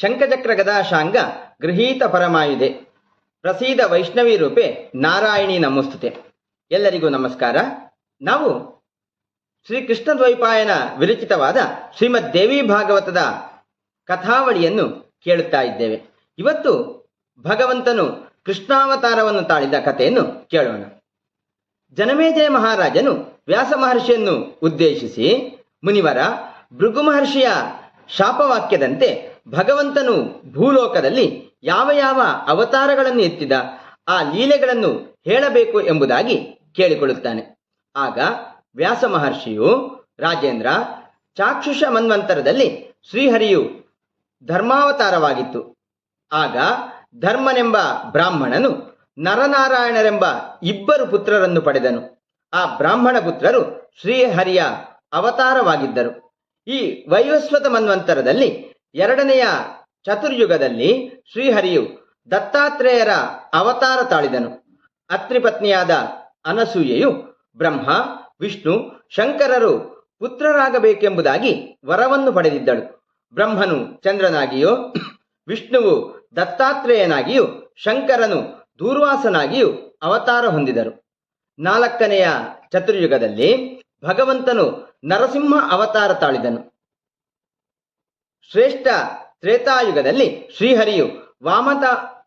ಶಂಖಚಕ್ರ ಗದಾಶಾಂಗ ಗೃಹೀತ ಪರಮಾಯುಧೆ. ಪ್ರಸೀದ ವೈಷ್ಣವಿ ರೂಪೆ ನಾರಾಯಣಿ ನಮೋಸ್ತುತೆ. ಎಲ್ಲರಿಗೂ ನಮಸ್ಕಾರ. ನಾವು ಶ್ರೀ ಕೃಷ್ಣ ದ್ವೈಪಾಯನ ವಿರಚಿತವಾದ ಶ್ರೀಮದ್ ದೇವಿ ಭಾಗವತದ ಕಥಾವಳಿಯನ್ನು ಕೇಳುತ್ತಾ ಇದ್ದೇವೆ. ಇವತ್ತು ಭಗವಂತನು ಕೃಷ್ಣಾವತಾರವನ್ನು ತಾಳಿದ ಕಥೆಯನ್ನು ಕೇಳೋಣ. ಜನಮೇಜಯ ಮಹಾರಾಜನು ವ್ಯಾಸ ಮಹರ್ಷಿಯನ್ನು ಉದ್ದೇಶಿಸಿ ಮುನಿವರ ಭೃಗು ಮಹರ್ಷಿಯ ಶಾಪವಾಕ್ಯದಂತೆ ಭಗವಂತನು ಭೂಲೋಕದಲ್ಲಿ ಯಾವ ಯಾವ ಅವತಾರಗಳನ್ನು ಎತ್ತಿದ, ಆ ಲೀಲೆಗಳನ್ನು ಹೇಳಬೇಕು ಎಂಬುದಾಗಿ ಕೇಳಿಕೊಳ್ಳುತ್ತಾನೆ. ಆಗ ವ್ಯಾಸ ಮಹರ್ಷಿಯು, ರಾಜೇಂದ್ರ, ಚಾಕ್ಷುಷ ಮನ್ವಂತರದಲ್ಲಿ ಶ್ರೀಹರಿಯು ಧರ್ಮಾವತಾರವಾಗಿತ್ತು. ಆಗ ಧರ್ಮನೆಂಬ ಬ್ರಾಹ್ಮಣನು ನರನಾರಾಯಣರೆಂಬ ಇಬ್ಬರು ಪುತ್ರರನ್ನು ಪಡೆದನು. ಆ ಬ್ರಾಹ್ಮಣ ಪುತ್ರರು ಶ್ರೀಹರಿಯ ಅವತಾರವಾಗಿದ್ದರು. ಈ ವೈವಸ್ವತ ಮನ್ವಂತರದಲ್ಲಿ ಎರಡನೆಯ ಚತುರ್ಯುಗದಲ್ಲಿ ಶ್ರೀಹರಿಯು ದತ್ತಾತ್ರೇಯರ ಅವತಾರ ತಾಳಿದನು. ಅತ್ರಿಪತ್ನಿಯಾದ ಅನಸೂಯೆಯು ಬ್ರಹ್ಮ, ವಿಷ್ಣು, ಶಂಕರರು ಪುತ್ರರಾಗಬೇಕೆಂಬುದಾಗಿ ವರವನ್ನು ಪಡೆದಿದ್ದಳು. ಬ್ರಹ್ಮನು ಚಂದ್ರನಾಗಿಯೋ, ವಿಷ್ಣುವು ದತ್ತಾತ್ರೇಯನಾಗಿಯೂ, ಶಂಕರನು ದೂರ್ವಾಸನಾಗಿಯೂ ಅವತಾರ ಹೊಂದಿದರು. ನಾಲ್ಕನೆಯ ಚತುರ್ಯುಗದಲ್ಲಿ ಭಗವಂತನು ನರಸಿಂಹ ಅವತಾರ ತಾಳಿದನು. ಶ್ರೇಷ್ಠ ತ್ರೇತಾಯುಗದಲ್ಲಿ ಶ್ರೀಹರಿಯು ವಾಮತ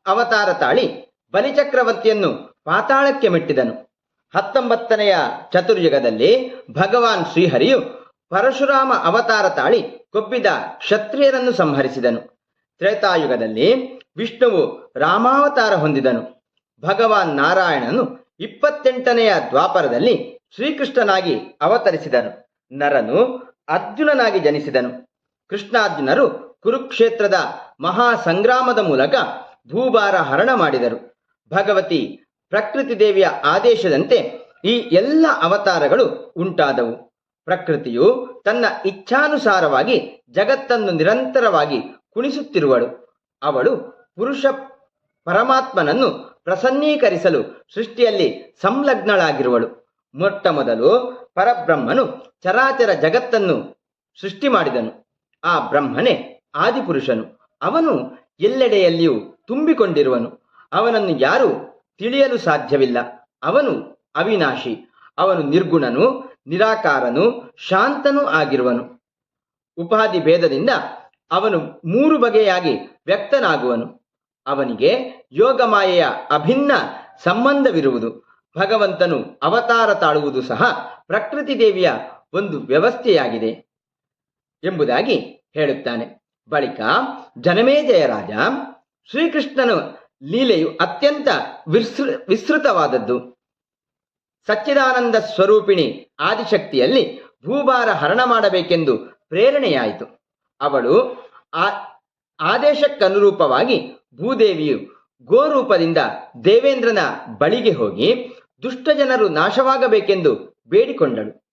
ಅವತಾರ ತಾಳಿ ಬಲಿಚಕ್ರವರ್ತಿಯನ್ನು ಪಾತಾಳಕ್ಕೆ ಮೆಟ್ಟಿದನು. ಹತ್ತೊಂಬತ್ತನೆಯ ಚತುರ್ಯುಗದಲ್ಲಿ ಭಗವಾನ್ ಶ್ರೀಹರಿಯು ಪರಶುರಾಮ ಅವತಾರ ತಾಳಿ ಕೊಬ್ಬಿದ ಕ್ಷತ್ರಿಯರನ್ನು ಸಂಹರಿಸಿದನು. ತ್ರೇತಾಯುಗದಲ್ಲಿ ವಿಷ್ಣುವು ರಾಮಾವತಾರ ಹೊಂದಿದನು. ಭಗವಾನ್ ನಾರಾಯಣನು ಇಪ್ಪತ್ತೆಂಟನೆಯ ದ್ವಾಪರದಲ್ಲಿ ಶ್ರೀಕೃಷ್ಣನಾಗಿ ಅವತರಿಸಿದನು. ನರನು ಅರ್ಜುನನಾಗಿ ಜನಿಸಿದನು. ಕೃಷ್ಣಾರ್ಜುನರು ಕುರುಕ್ಷೇತ್ರದ ಮಹಾ ಸಂಗ್ರಾಮದ ಮೂಲಕ ಭೂಭಾರ ಹರಣ ಮಾಡಿದರು. ಭಗವತಿ ಪ್ರಕೃತಿ ದೇವಿಯ ಆದೇಶದಂತೆ ಈ ಎಲ್ಲ ಅವತಾರಗಳು ಉಂಟಾದವು. ಪ್ರಕೃತಿಯು ತನ್ನ ಇಚ್ಛಾನುಸಾರವಾಗಿ ಜಗತ್ತನ್ನು ನಿರಂತರವಾಗಿ ಕುಣಿಸುತ್ತಿರುವಳು. ಅವಳು ಪುರುಷ ಪರಮಾತ್ಮನನ್ನು ಪ್ರಸನ್ನೀಕರಿಸಲು ಸೃಷ್ಟಿಯಲ್ಲಿ ಸಂಲಗ್ನಳಾಗಿರುವಳು. ಮೊಟ್ಟ ಮೊದಲು ಪರಬ್ರಹ್ಮನು ಚರಾಚರ ಜಗತ್ತನ್ನು ಸೃಷ್ಟಿ ಮಾಡಿದನು. ಆ ಬ್ರಹ್ಮನೇ ಆದಿಪುರುಷನು. ಅವನು ಎಲ್ಲೆಡೆಯಲ್ಲಿಯೂ ತುಂಬಿಕೊಂಡಿರುವನು. ಅವನನ್ನು ಯಾರು ತಿಳಿಯಲು ಸಾಧ್ಯವಿಲ್ಲ. ಅವನು ಅವಿನಾಶಿ. ಅವನು ನಿರ್ಗುಣನು, ನಿರಾಕಾರನು, ಶಾಂತನೂ ಆಗಿರುವನು. ಉಪಾಧಿ ಭೇದದಿಂದ ಅವನು ಮೂರು ಬಗೆಯಾಗಿ ವ್ಯಕ್ತನಾಗುವನು. ಅವನಿಗೆ ಯೋಗಮಾಯೆಯ ಅಭಿನ್ನ ಸಂಬಂಧವಿರುವುದು. ಭಗವಂತನು ಅವತಾರ ತಾಳುವುದು ಸಹ ಪ್ರಕೃತಿ ದೇವಿಯ ಒಂದು ವ್ಯವಸ್ಥೆಯಾಗಿದೆ ಎಂಬುದಾಗಿ ಹೇಳುತ್ತಾನೆ. ಬಳಿಕ, ಜನಮೇಜಯ ರಾಜ, ಶ್ರೀಕೃಷ್ಣನ ಲೀಲೆಯು ಅತ್ಯಂತ ವಿಸ್ತೃ ವಿಸ್ತೃತವಾದದ್ದು ಸಚ್ಚಿದಾನಂದ ಸ್ವರೂಪಿಣಿ ಆದಿಶಕ್ತಿಯಲ್ಲಿ ಭೂಭಾರ ಹರಣ ಮಾಡಬೇಕೆಂದು ಪ್ರೇರಣೆಯಾಯಿತು. ಅವಳು ಆ, ಆದೇಶಕ್ಕನುರೂಪವಾಗಿ ಭೂದೇವಿಯು ಗೋರೂಪದಿಂದ ದೇವೇಂದ್ರನ ಬಳಿಗೆ ಹೋಗಿ ದುಷ್ಟ ಜನರು ನಾಶವಾಗಬೇಕೆಂದು ಬೇಡಿಕೊಂಡಳು.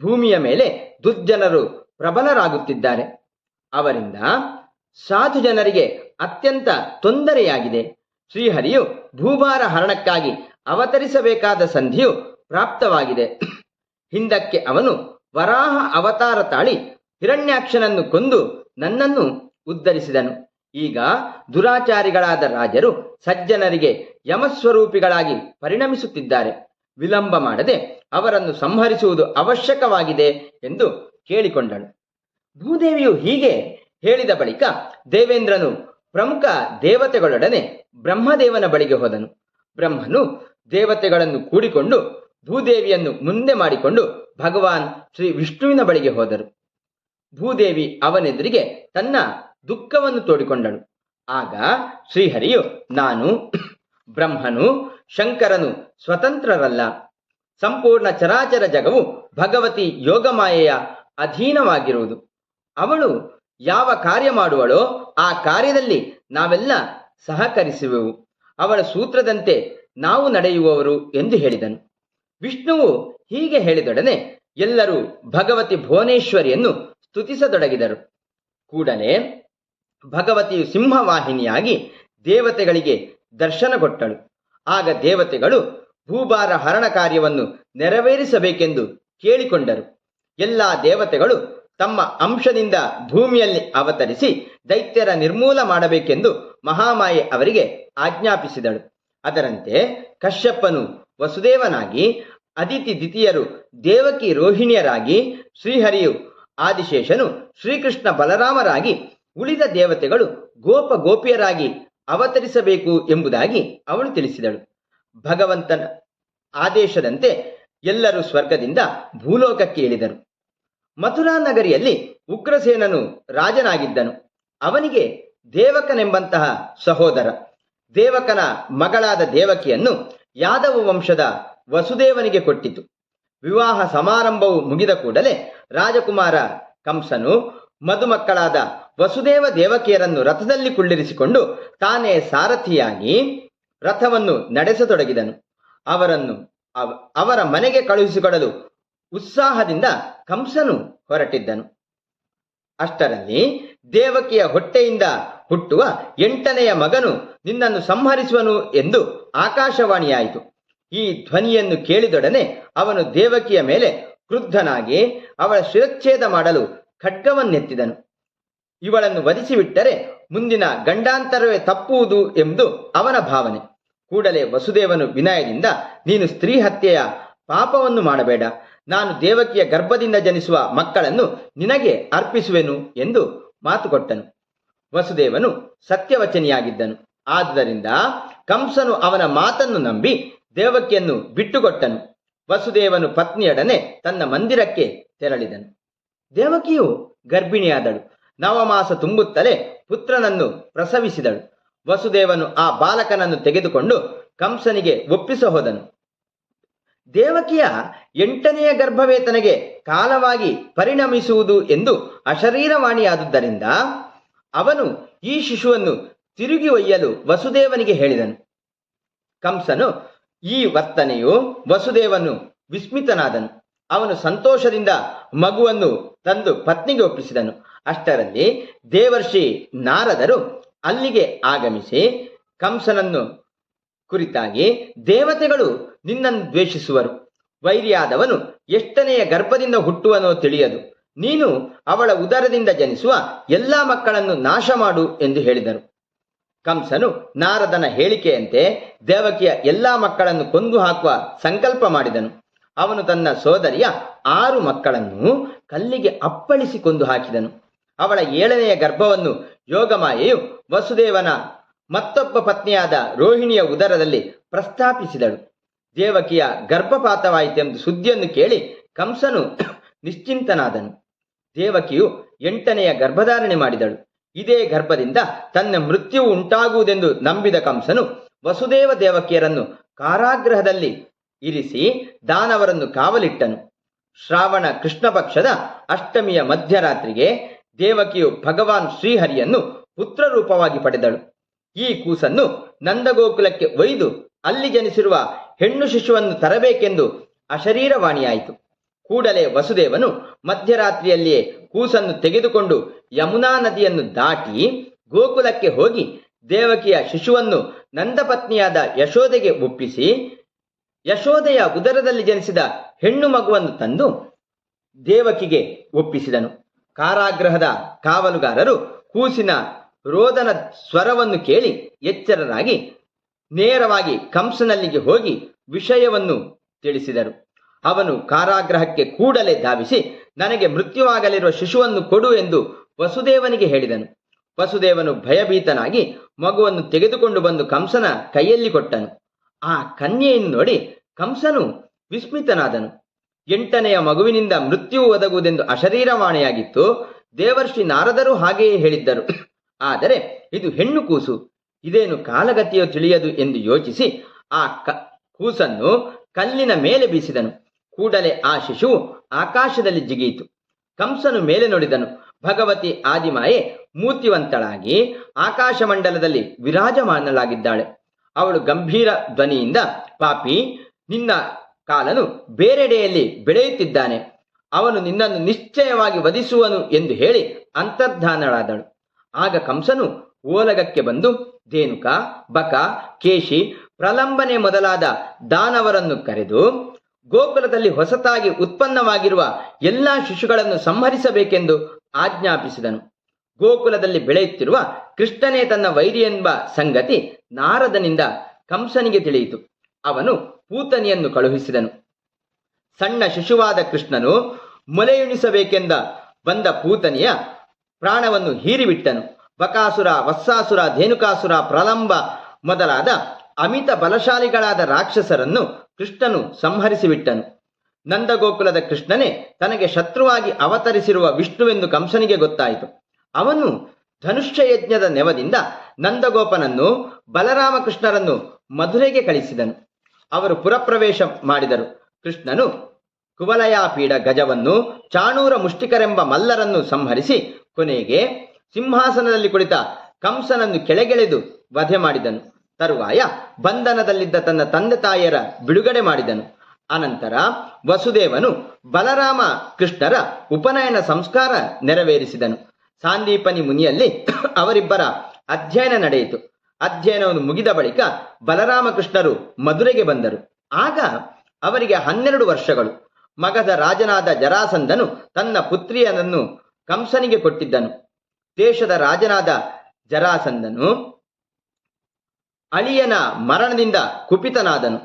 ಭೂಮಿಯ ಮೇಲೆ ದುರ್ಜನರು ಪ್ರಬಲರಾಗುತ್ತಿದ್ದಾರೆ. ಅವರಿಂದ ಸಾಧು ಜನರಿಗೆ ಅತ್ಯಂತ ತೊಂದರೆಯಾಗಿದೆ. ಶ್ರೀಹರಿಯು ಭೂಭಾರ ಹರಣಕ್ಕಾಗಿ ಅವತರಿಸಬೇಕಾದ ಸಂಧಿಯು ಪ್ರಾಪ್ತವಾಗಿದೆ. ಹಿಂದಕ್ಕೆ ಅವನು ವರಾಹ ಅವತಾರ ತಾಳಿ ಹಿರಣ್ಯಾಕ್ಷನನ್ನು ಕೊಂದು ನನ್ನನ್ನು ಉದ್ಧರಿಸಿದನು. ಈಗ ದುರಾಚಾರಿಗಳಾದ ರಾಜರು ಸಜ್ಜನರಿಗೆ ಯಮಸ್ವರೂಪಿಗಳಾಗಿ ಪರಿಣಮಿಸುತ್ತಿದ್ದಾರೆ. ವಿಳಂಬ ಮಾಡದೆ ಅವರನ್ನು ಸಂಹರಿಸುವುದು ಅವಶ್ಯಕವಾಗಿದೆ ಎಂದು ಕೇಳಿಕೊಂಡಳು. ಭೂದೇವಿಯು ಹೀಗೆ ಹೇಳಿದ ಬಳಿಕ ದೇವೇಂದ್ರನು ಪ್ರಮುಖ ದೇವತೆಗಳೊಡನೆ ಬ್ರಹ್ಮದೇವನ ಬಳಿಗೆ ಹೋದನು. ಬ್ರಹ್ಮನು ದೇವತೆಗಳನ್ನು ಕೂಡಿಕೊಂಡು ಭೂದೇವಿಯನ್ನು ಮುಂದೆ ಮಾಡಿಕೊಂಡು ಭಗವಾನ್ ಶ್ರೀ ವಿಷ್ಣುವಿನ ಬಳಿಗೆ ಹೋದರು. ಭೂದೇವಿ ಅವನೆದುರಿಗೆ ತನ್ನ ದುಃಖವನ್ನು ತೋಡಿಕೊಂಡಳು. ಆಗ ಶ್ರೀಹರಿಯು, ನಾನು ಬ್ರಹ್ಮನು, ಶಂಕರನು ಸ್ವತಂತ್ರರಲ್ಲ. ಸಂಪೂರ್ಣ ಚರಾಚರ ಜಗವು ಭಗವತಿ ಯೋಗಮಾಯೆಯ ಅಧೀನವಾಗಿರುವುದು. ಅವಳು ಯಾವ ಕಾರ್ಯ ಮಾಡುವಳೋ ಆ ಕಾರ್ಯದಲ್ಲಿ ನಾವೆಲ್ಲ ಸಹಕರಿಸುವೆವು. ಅವಳ ಸೂತ್ರದಂತೆ ನಾವು ನಡೆಯುವವರು ಎಂದು ಹೇಳಿದನು. ವಿಷ್ಣುವು ಹೀಗೆ ಹೇಳಿದೊಡನೆ ಎಲ್ಲರೂ ಭಗವತಿ ಭುವನೇಶ್ವರಿಯನ್ನು ಸ್ತುತಿಸತೊಡಗಿದರು. ಕೂಡಲೇ ಭಗವತಿಯು ಸಿಂಹವಾಹಿನಿಯಾಗಿ ದೇವತೆಗಳಿಗೆ ದರ್ಶನ ಕೊಟ್ಟಳು. ಆಗ ದೇವತೆಗಳು ಭೂಭಾರ ಹರಣ ಕಾರ್ಯವನ್ನು ನೆರವೇರಿಸಬೇಕೆಂದು ಕೇಳಿಕೊಂಡರು. ಎಲ್ಲಾ ದೇವತೆಗಳು ತಮ್ಮ ಅಂಶದಿಂದ ಭೂಮಿಯಲ್ಲಿ ಅವತರಿಸಿ ದೈತ್ಯರ ನಿರ್ಮೂಲ ಮಾಡಬೇಕೆಂದು ಮಹಾಮಾಯೆ ಅವರಿಗೆ ಆಜ್ಞಾಪಿಸಿದಳು. ಅದರಂತೆ ಕಶ್ಯಪ್ಪನು ವಸುದೇವನಾಗಿ, ಅದಿತಿ ದಿತಿಯರು ದೇವಕಿ ರೋಹಿಣಿಯರಾಗಿ, ಶ್ರೀಹರಿಯು ಆದಿಶೇಷನು ಶ್ರೀಕೃಷ್ಣ ಬಲರಾಮರಾಗಿ, ಉಳಿದ ದೇವತೆಗಳು ಗೋಪ ಗೋಪಿಯರಾಗಿ ಅವತರಿಸಬೇಕು ಎಂಬುದಾಗಿ ಅವಳು ತಿಳಿಸಿದಳು. ಭಗವಂತನ ಆದೇಶದಂತೆ ಎಲ್ಲರೂ ಸ್ವರ್ಗದಿಂದ ಭೂಲೋಕಕ್ಕೆ ಇಳಿದರು. ಮಥುರಾ ನಗರಿಯಲ್ಲಿ ಉಗ್ರಸೇನನು ರಾಜನಾಗಿದ್ದನು. ಅವನಿಗೆ ದೇವಕನೆಂಬಂತಹ ಸಹೋದರ, ದೇವಕನ ಮಗಳಾದ ದೇವಕಿಯನ್ನು ಯಾದವ ವಂಶದ ವಸುದೇವನಿಗೆ ಕೊಟ್ಟಿತು. ವಿವಾಹ ಸಮಾರಂಭವು ಮುಗಿದ ಕೂಡಲೇ ರಾಜಕುಮಾರ ಕಂಸನು ಮದುಮಕ್ಕಳಾದ ವಸುದೇವ ದೇವಕಿಯರನ್ನು ರಥದಲ್ಲಿ ಕುಳ್ಳಿರಿಸಿಕೊಂಡು ತಾನೇ ಸಾರಥಿಯಾಗಿ ರಥವನ್ನು ನಡೆಸತೊಡಗಿದನು. ಅವರನ್ನು ಅವ- ಅವರ ಮನೆಗೆ ಕಳುಹಿಸಿಕೊಡಲು ಉತ್ಸಾಹದಿಂದ ಕಂಸನು ಹೊರಟಿದ್ದನು. ಅಷ್ಟರಲ್ಲಿ ದೇವಕಿಯ ಹೊಟ್ಟೆಯಿಂದ ಹುಟ್ಟುವ ಎಂಟನೆಯ ಮಗನು ನಿನ್ನನ್ನು ಸಂಹರಿಸುವನು ಎಂದು ಆಕಾಶವಾಣಿಯಾಯಿತು. ಈ ಧ್ವನಿಯನ್ನು ಕೇಳಿದೊಡನೆ ಅವನು ದೇವಕಿಯ ಮೇಲೆ ಕ್ರುದ್ಧನಾಗಿ ಅವಳ ಶಿರಚ್ಛೇದ ಮಾಡಲು ಖಡ್ಗವನ್ನೆತ್ತಿದನು. ಇವಳನ್ನು ವಧಿಸಿಬಿಟ್ಟರೆ ಮುಂದಿನ ಗಂಡಾಂತರವೇ ತಪ್ಪುವುದು ಎಂದು ಅವನ ಭಾವನೆ. ಕೂಡಲೇ ವಸುದೇವನು ವಿನಯದಿಂದ, ನೀನು ಸ್ತ್ರೀ ಹತ್ಯೆಯ ಪಾಪವನ್ನು ಮಾಡಬೇಡ ನಾನು ದೇವಕಿಯ ಗರ್ಭದಿಂದ ಜನಿಸುವ ಮಕ್ಕಳನ್ನು ನಿನಗೆ ಅರ್ಪಿಸುವೆನು ಎಂದು ಮಾತು ಕೊಟ್ಟನು. ವಸುದೇವನು ಸತ್ಯವಚನಿಯಾಗಿದ್ದನು. ಆದ್ದರಿಂದ ಕಂಸನು ಅವನ ಮಾತನ್ನು ನಂಬಿ ದೇವಕಿಯನ್ನು ಬಿಟ್ಟುಕೊಟ್ಟನು. ವಸುದೇವನು ಪತ್ನಿಯೊಡನೆ ತನ್ನ ಮಂದಿರಕ್ಕೆ ತೆರಳಿದನು. ದೇವಕಿಯು ಗರ್ಭಿಣಿಯಾದಳು. ನವಮಾಸ ತುಂಬುತ್ತಲೇ ಪುತ್ರನನ್ನು ಪ್ರಸವಿಸಿದಳು. ವಸುದೇವನು ಆ ಬಾಲಕನನ್ನು ತೆಗೆದುಕೊಂಡು ಕಂಸನಿಗೆ ಒಪ್ಪಿಸ ಹೋದನು ದೇವಕಿಯ ಎಂಟನೆಯ ಗರ್ಭವೇ ತನಗೆ ಕಾಲವಾಗಿ ಪರಿಣಮಿಸುವುದು ಎಂದು ಅಶರೀರವಾಣಿಯಾದುದರಿಂದ ಅವನು ಈ ಶಿಶುವನ್ನು ತಿರುಗಿ ಒಯ್ಯಲು ವಸುದೇವನಿಗೆ ಹೇಳಿದನು. ಕಂಸನು ಈ ವರ್ತನೆಯು ವಸುದೇವನು ವಿಸ್ಮಿತನಾದನು. ಅವನು ಸಂತೋಷದಿಂದ ಮಗುವನ್ನು ತಂದು ಪತ್ನಿಗೆ ಒಪ್ಪಿಸಿದನು. ಅಷ್ಟರಲ್ಲಿ ದೇವರ್ಷಿ ನಾರದರು ಅಲ್ಲಿಗೆ ಆಗಮಿಸಿ ಕಂಸನನ್ನು ಕುರಿತಾಗಿ ದೇವತೆಗಳು ನಿನ್ನನ್ನು ದ್ವೇಷಿಸುವರು. ವೈರಿಯಾದವನು ಎಷ್ಟನೆಯ ಗರ್ಭದಿಂದ ಹುಟ್ಟುವನೋ ತಿಳಿಯದು. ನೀನು ಅವಳ ಉದರದಿಂದ ಜನಿಸುವ ಎಲ್ಲಾ ಮಕ್ಕಳನ್ನು ನಾಶ ಮಾಡು ಎಂದು ಹೇಳಿದರು. ಕಂಸನು ನಾರದನ ಹೇಳಿಕೆಯಂತೆ ದೇವಕಿಯ ಎಲ್ಲಾ ಮಕ್ಕಳನ್ನು ಕೊಂದು ಹಾಕುವ ಸಂಕಲ್ಪ ಮಾಡಿದನು. ಅವನು ತನ್ನ ಸೋದರಿಯ ಆರು ಮಕ್ಕಳನ್ನು ಕಲ್ಲಿಗೆ ಅಪ್ಪಳಿಸಿ ಕೊಂದು ಹಾಕಿದನು. ಅವಳ ಏಳನೆಯ ಗರ್ಭವನ್ನು ಯೋಗಮಾಯೆಯು ವಸುದೇವನ ಮತ್ತೊಬ್ಬ ಪತ್ನಿಯಾದ ರೋಹಿಣಿಯ ಉದರದಲ್ಲಿ ಪ್ರಸ್ತಾಪಿಸಿದಳು. ದೇವಕಿಯ ಗರ್ಭಪಾತವಾಯಿತೆಂದು ಸುದ್ದಿಯನ್ನು ಕೇಳಿ ಕಂಸನು ನಿಶ್ಚಿಂತನಾದನು. ದೇವಕಿಯು ಎಂಟನೆಯ ಗರ್ಭಧಾರಣೆ ಮಾಡಿದಳು. ಇದೇ ಗರ್ಭದಿಂದ ತನ್ನ ಮೃತ್ಯು ಉಂಟಾಗುವುದೆಂದು ನಂಬಿದ ಕಂಸನು ವಸುದೇವ ದೇವಕಿಯರನ್ನು ಕಾರಾಗೃಹದಲ್ಲಿ ಇರಿಸಿ ದಾನವರನ್ನು ಕಾವಲಿಟ್ಟನು. ಶ್ರಾವಣ ಕೃಷ್ಣ ಪಕ್ಷದ ಅಷ್ಟಮಿಯ ಮಧ್ಯರಾತ್ರಿಗೆ ದೇವಕಿಯು ಭಗವಾನ್ ಶ್ರೀಹರಿಯನ್ನು ಪುತ್ರರೂಪವಾಗಿ ಪಡೆದಳು. ಈ ಕೂಸನ್ನು ನಂದಗೋಕುಲಕ್ಕೆ ಒಯ್ದು ಅಲ್ಲಿ ಜನಿಸಿರುವ ಹೆಣ್ಣು ಶಿಶುವನ್ನು ತರಬೇಕೆಂದು ಅಶರೀರವಾಣಿಯಾಯಿತು. ಕೂಡಲೇ ವಸುದೇವನು ಮಧ್ಯರಾತ್ರಿಯಲ್ಲಿಯೇ ಕೂಸನ್ನು ತೆಗೆದುಕೊಂಡು ಯಮುನಾ ನದಿಯನ್ನು ದಾಟಿ ಗೋಕುಲಕ್ಕೆ ಹೋಗಿ ದೇವಕಿಯ ಶಿಶುವನ್ನು ನಂದಪತ್ನಿಯಾದ ಯಶೋದೆಗೆ ಒಪ್ಪಿಸಿ, ಯಶೋದೆಯ ಉದರದಲ್ಲಿ ಜನಿಸಿದ ಹೆಣ್ಣು ಮಗುವನ್ನು ತಂದು ದೇವಕಿಗೆ ಒಪ್ಪಿಸಿದನು. ಕಾರಾಗ್ರಹದ ಕಾವಲುಗಾರರು ಕೂಸಿನ ರೋದನ ಸ್ವರವನ್ನು ಕೇಳಿ ಎಚ್ಚರರಾಗಿ ನೇರವಾಗಿ ಕಂಸನಲ್ಲಿಗೆ ಹೋಗಿ ವಿಷಯವನ್ನು ತಿಳಿಸಿದರು. ಅವನು ಕಾರಾಗ್ರಹಕ್ಕೆ ಕೂಡಲೇ ಧಾವಿಸಿ, ನನಗೆ ಮೃತ್ಯುವಾಗಲಿರುವ ಶಿಶುವನ್ನು ಕೊಡು ಎಂದು ವಸುದೇವನಿಗೆ ಹೇಳಿದನು. ವಸುದೇವನು ಭಯಭೀತನಾಗಿ ಮಗುವನ್ನು ತೆಗೆದುಕೊಂಡು ಬಂದು ಕಂಸನ ಕೈಯಲ್ಲಿ ಕೊಟ್ಟನು. ಆ ಕನ್ಯೆಯನ್ನು ನೋಡಿ ಕಂಸನು ವಿಸ್ಮಿತನಾದನು. ಎಂಟನೆಯ ಮಗುವಿನಿಂದ ಮೃತ್ಯು ಒದಗುವುದೆಂದು ಅಶರೀರವಾಣಿಯಾಗಿತ್ತು. ದೇವರ್ಷಿ ನಾರದರು ಹಾಗೆಯೇ ಹೇಳಿದ್ದರು. ಆದರೆ ಇದು ಹೆಣ್ಣು ಕೂಸು. ಇದೇನು ಕಾಲಗತಿಯೋ ತಿಳಿಯದು ಎಂದು ಯೋಚಿಸಿ ಆ ಕ ಕೂಸನ್ನು ಕಲ್ಲಿನ ಮೇಲೆ ಬೀಸಿದನು. ಕೂಡಲೇ ಆ ಶಿಶುವು ಆಕಾಶದಲ್ಲಿ ಜಿಗಿಯಿತು. ಕಂಸನು ಮೇಲೆ ನೋಡಿದನು. ಭಗವತಿ ಆದಿಮಾಯೆ ಮೂರ್ತಿವಂತಳಾಗಿ ಆಕಾಶ ಮಂಡಲದಲ್ಲಿ ವಿರಾಜಮಾನಲಾಗಿದ್ದಾಳೆ ಅವಳು ಗಂಭೀರ ಧ್ವನಿಯಿಂದ, ಪಾಪಿ, ನಿನ್ನ ಕಾಲನು ಬೇರೆಡೆಯಲ್ಲಿ ಬೆಳೆಯುತ್ತಿದ್ದಾನೆ. ಅವನು ನಿನ್ನನ್ನು ನಿಶ್ಚಯವಾಗಿ ವಧಿಸುವನು ಎಂದು ಹೇಳಿ ಅಂತರ್ಧಾನಳಾದಳು. ಆಗ ಕಂಸನು ಓಲಗಕ್ಕೆ ಬಂದು ಧೇನುಕ ಬಕ, ಕೇಶಿ, ಪ್ರಲಂಬನೆ ಮೊದಲಾದ ದಾನವರನ್ನು ಕರೆದು ಗೋಕುಲದಲ್ಲಿ ಹೊಸತಾಗಿ ಉತ್ಪನ್ನವಾಗಿರುವ ಎಲ್ಲಾ ಶಿಶುಗಳನ್ನು ಸಂಹರಿಸಬೇಕೆಂದು ಆಜ್ಞಾಪಿಸಿದನು. ಗೋಕುಲದಲ್ಲಿ ಬೆಳೆಯುತ್ತಿರುವ ಕೃಷ್ಣನೇ ತನ್ನ ವೈರಿ ಎಂಬ ಸಂಗತಿ ನಾರದನಿಂದ ಕಂಸನಿಗೆ ತಿಳಿಯಿತು. ಅವನು ಪೂತನಿಯನ್ನು ಕಳುಹಿಸಿದನು. ಸಣ್ಣ ಶಿಶುವಾದ ಕೃಷ್ಣನು ಮೊಲೆಯುಣಿಸಬೇಕೆಂದ ಬಂದ ಪೂತನಿಯ ಪ್ರಾಣವನ್ನು ಹೀರಿಬಿಟ್ಟನು. ಬಕಾಸುರ, ವತ್ಸಾಸುರ, ಧೇನುಕಾಸುರ ಪ್ರಲಂಬ ಮೊದಲಾದ ಅಮಿತ ಬಲಶಾಲಿಗಳಾದ ರಾಕ್ಷಸರನ್ನು ಕೃಷ್ಣನು ಸಂಹರಿಸಿಬಿಟ್ಟನು. ನಂದಗೋಕುಲದ ಕೃಷ್ಣನೇ ತನಗೆ ಶತ್ರುವಾಗಿ ಅವತರಿಸಿರುವ ವಿಷ್ಣುವೆಂದು ಕಂಸನಿಗೆ ಗೊತ್ತಾಯಿತು. ಅವನು ಧನುಷ್ಯಯಜ್ಞದ ನೆವದಿಂದ ನಂದಗೋಪನನ್ನು, ಬಲರಾಮಕೃಷ್ಣರನ್ನು ಮಧುರೆಗೆ ಕಳಿಸಿದನು. ಅವರು ಪುರಪ್ರವೇಶ ಮಾಡಿದರು. ಕೃಷ್ಣನು ಕುವಲಯಾಪೀಡ ಗಜವನ್ನು, ಚಾಣೂರ ಮುಷ್ಟಿಕರೆಂಬ ಮಲ್ಲರನ್ನು ಸಂಹರಿಸಿ ಕೊನೆಗೆ ಸಿಂಹಾಸನದಲ್ಲಿ ಕುಳಿತ ಕಂಸನನ್ನು ಕೆಳಗೆಳೆದು ವಧೆ ಮಾಡಿದನು. ತರುವಾಯ ಬಂಧನದಲ್ಲಿದ್ದ ತನ್ನ ತಂದೆ ತಾಯಿಯರ ಬಿಡುಗಡೆ ಮಾಡಿದನು. ಅನಂತರ ವಸುದೇವನು ಬಲರಾಮ ಕೃಷ್ಣರ ಉಪನಯನ ಸಂಸ್ಕಾರ ನೆರವೇರಿಸಿದನು. ಸಾಂದೀಪನಿ ಮುನಿಯಲ್ಲಿ ಅವರಿಬ್ಬರ ಅಧ್ಯಯನ ನಡೆಯಿತು. ಅಧ್ಯಯನವನ್ನು ಮುಗಿದ ಬಳಿಕ ಬಲರಾಮ ಕೃಷ್ಣರು ಮಧುರೆಗೆ ಬಂದರು. ಆಗ ಅವರಿಗೆ ಹನ್ನೆರಡು ವರ್ಷಗಳು. ಮಗದ ರಾಜನಾದ ಜರಾಸಂಧನು ತನ್ನ ಪುತ್ರಿಯನನ್ನು ಕಂಸನಿಗೆ ಕೊಟ್ಟಿದ್ದನು. ದೇಶದ ರಾಜನಾದ ಜರಾಸಂದನು ಅಳಿಯನ ಮರಣದಿಂದ ಕುಪಿತನಾದನು.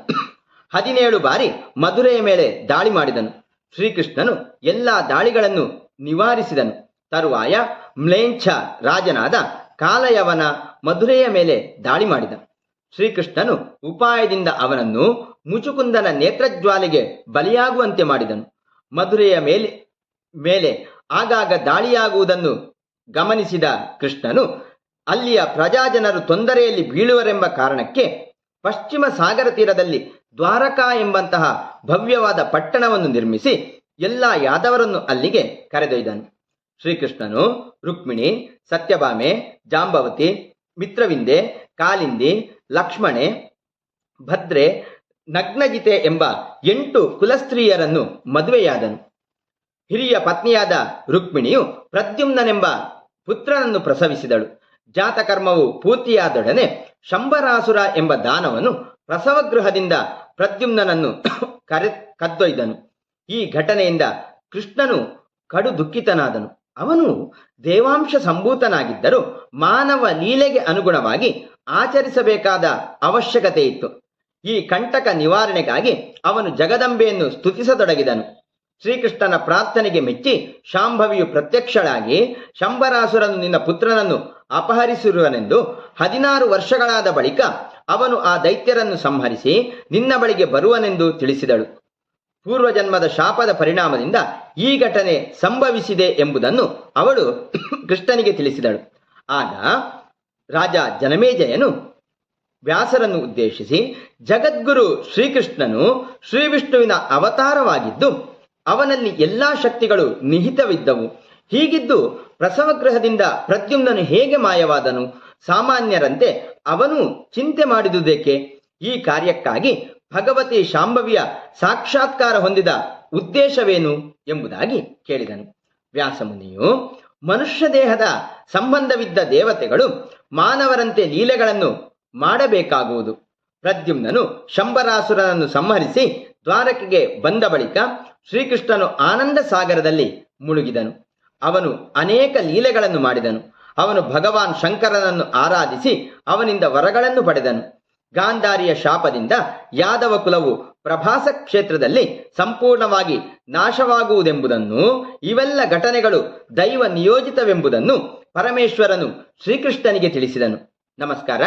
ಹದಿನೇಳು ಬಾರಿ ಮಧುರೆಯ ಮೇಲೆ ದಾಳಿ ಮಾಡಿದನು. ಶ್ರೀಕೃಷ್ಣನು ಎಲ್ಲಾ ದಾಳಿಗಳನ್ನು ನಿವಾರಿಸಿದನು. ತರುವಾಯ ಮ್ಲೇಂಛ ರಾಜನಾದ ಕಾಲಯವನ ಮಧುರೆಯ ಮೇಲೆ ದಾಳಿ ಮಾಡಿದ ಶ್ರೀಕೃಷ್ಣನು ಉಪಾಯದಿಂದ ಅವನನ್ನು ಮುಚುಕುಂದನ ನೇತ್ರಜ್ವಾಲೆಗೆ ಬಲಿಯಾಗುವಂತೆ ಮಾಡಿದನು. ಮಧುರೆಯ ಮೇಲೆ ಮೇಲೆ ಆಗಾಗ ದಾಳಿಯಾಗುವುದನ್ನು ಗಮನಿಸಿದ ಕೃಷ್ಣನು, ಅಲ್ಲಿಯ ಪ್ರಜಾಜನರು ತೊಂದರೆಯಲ್ಲಿ ಬೀಳುವರೆಂಬ ಕಾರಣಕ್ಕೆ ಪಶ್ಚಿಮ ಸಾಗರ ತೀರದಲ್ಲಿ ದ್ವಾರಕಾ ಎಂಬಂತಹ ಭವ್ಯವಾದ ಪಟ್ಟಣವನ್ನು ನಿರ್ಮಿಸಿ ಎಲ್ಲ ಯಾದವರನ್ನು ಅಲ್ಲಿಗೆ ಕರೆದೊಯ್ದನು. ಶ್ರೀಕೃಷ್ಣನು, ರುಕ್ಮಿಣಿ, ಸತ್ಯಭಾಮೆ, ಜಾಂಬವತಿ, ಮಿತ್ರವಿಂದೆ, ಕಾಲಿಂದಿ, ಲಕ್ಷ್ಮಣೆ, ಭದ್ರೆ, ನಗ್ನಜಿತೆ ಎಂಬ ಎಂಟು ಕುಲಸ್ತ್ರೀಯರನ್ನು ಮದುವೆಯಾದನು. ಹಿರಿಯ ಪತ್ನಿಯಾದ ರುಕ್ಮಿಣಿಯು ಪ್ರದ್ಯುಮ್ನನೆಂಬ ಪುತ್ರನನ್ನು ಪ್ರಸವಿಸಿದಳು. ಜಾತಕರ್ಮವು ಪೂರ್ತಿಯಾದೊಡನೆ ಶಂಬರಾಸುರ ಎಂಬ ದಾನವನು ಪ್ರಸವಗೃಹದಿಂದ ಪ್ರದ್ಯುಮ್ನನನ್ನು ಕರೆ, ಕದ್ದೊಯ್ದನು. ಈ ಘಟನೆಯಿಂದ ಕೃಷ್ಣನು ಕಡು ದುಃಖಿತನಾದನು ಅವನು ದೇವಾಂಶ ಸಂಭೂತನಾಗಿದ್ದರೂ ಮಾನವ ಲೀಲೆಗೆ ಅನುಗುಣವಾಗಿ ಆಚರಿಸಬೇಕಾದ ಅವಶ್ಯಕತೆ ಇತ್ತು ಈ ಕಂಟಕ ನಿವಾರಣೆಗಾಗಿ ಅವನು ಜಗದಂಬೆಯನ್ನು ಸ್ತುತಿಸತೊಡಗಿದನು. ಶ್ರೀಕೃಷ್ಣನ ಪ್ರಾರ್ಥನೆಗೆ ಮೆಚ್ಚಿ ಶಾಂಭವಿಯು ಪ್ರತ್ಯಕ್ಷಳಾಗಿ ಶಂಬರಾಸುರನು ನಿನ್ನ ಪುತ್ರನನ್ನು ಅಪಹರಿಸಿರುವನೆಂದು ಹದಿನಾರು ವರ್ಷಗಳಾದ ಬಳಿಕ ಅವನು ಆ ದೈತ್ಯರನ್ನು ಸಂಹರಿಸಿ ನಿನ್ನ ಬಳಿಗೆ ಬರುವನೆಂದು ತಿಳಿಸಿದಳು. ಪೂರ್ವಜನ್ಮದ ಶಾಪದ ಪರಿಣಾಮದಿಂದ ಈ ಘಟನೆ ಸಂಭವಿಸಿದೆ ಎಂಬುದನ್ನು ಅವಳು ಕೃಷ್ಣನಿಗೆ ತಿಳಿಸಿದಳು. ಆಗ ರಾಜ ಜನಮೇಜಯನು ವ್ಯಾಸರನ್ನು ಉದ್ದೇಶಿಸಿ, ಜಗದ್ಗುರು ಶ್ರೀಕೃಷ್ಣನು ಶ್ರೀ ವಿಷ್ಣುವಿನ ಅವತಾರವಾಗಿದ್ದು ಅವನಲ್ಲಿ ಎಲ್ಲಾ ಶಕ್ತಿಗಳು ನಿಹಿತವಿದ್ದವು. ಹೀಗಿದ್ದು ಪ್ರಸವಗ್ರಹದಿಂದ ಪ್ರದ್ಯುಮ್ನನು ಹೇಗೆ ಮಾಯವಾದನು? ಸಾಮಾನ್ಯರಂತೆ ಅವನು ಚಿಂತೆ ಮಾಡಿದುದೇಕೆ? ಈ ಕಾರ್ಯಕ್ಕಾಗಿ ಭಗವತಿ ಶಾಂಭವಿಯ ಸಾಕ್ಷಾತ್ಕಾರ ಹೊಂದಿದ ಉದ್ದೇಶವೇನು ಎಂಬುದಾಗಿ ಕೇಳಿದನು. ವ್ಯಾಸಮುನಿಯು, ಮನುಷ್ಯ ದೇಹದ ಸಂಬಂಧವಿದ್ದ ದೇವತೆಗಳು ಮಾನವರಂತೆ ಲೀಲೆಗಳನ್ನು ಮಾಡಬೇಕಾಗುವುದು. ಪ್ರದ್ಯುಮ್ನನು ಶಂಬರಾಸುರನನ್ನು ಸಂಹರಿಸಿ ದ್ವಾರಕೆಗೆ ಬಂದ ಬಳಿಕ ಶ್ರೀಕೃಷ್ಣನು ಆನಂದ ಸಾಗರದಲ್ಲಿ ಮುಳುಗಿದನು. ಅವನು ಅನೇಕ ಲೀಲೆಗಳನ್ನು ಮಾಡಿದನು. ಅವನು ಭಗವಾನ್ ಶಂಕರನನ್ನು ಆರಾಧಿಸಿ ಅವನಿಂದ ವರಗಳನ್ನು ಪಡೆದನು. ಗಾಂಧಾರಿಯ ಶಾಪದಿಂದ ಯಾದವ ಕುಲವು ಪ್ರಭಾಸ ಕ್ಷೇತ್ರದಲ್ಲಿ ಸಂಪೂರ್ಣವಾಗಿ ನಾಶವಾಗುವುದೆಂಬುದನ್ನು, ಇವೆಲ್ಲ ಘಟನೆಗಳು ದೈವ ನಿಯೋಜಿತವೆಂಬುದನ್ನು ಪರಮೇಶ್ವರನು ಶ್ರೀಕೃಷ್ಣನಿಗೆ ತಿಳಿಸಿದನು. ನಮಸ್ಕಾರ.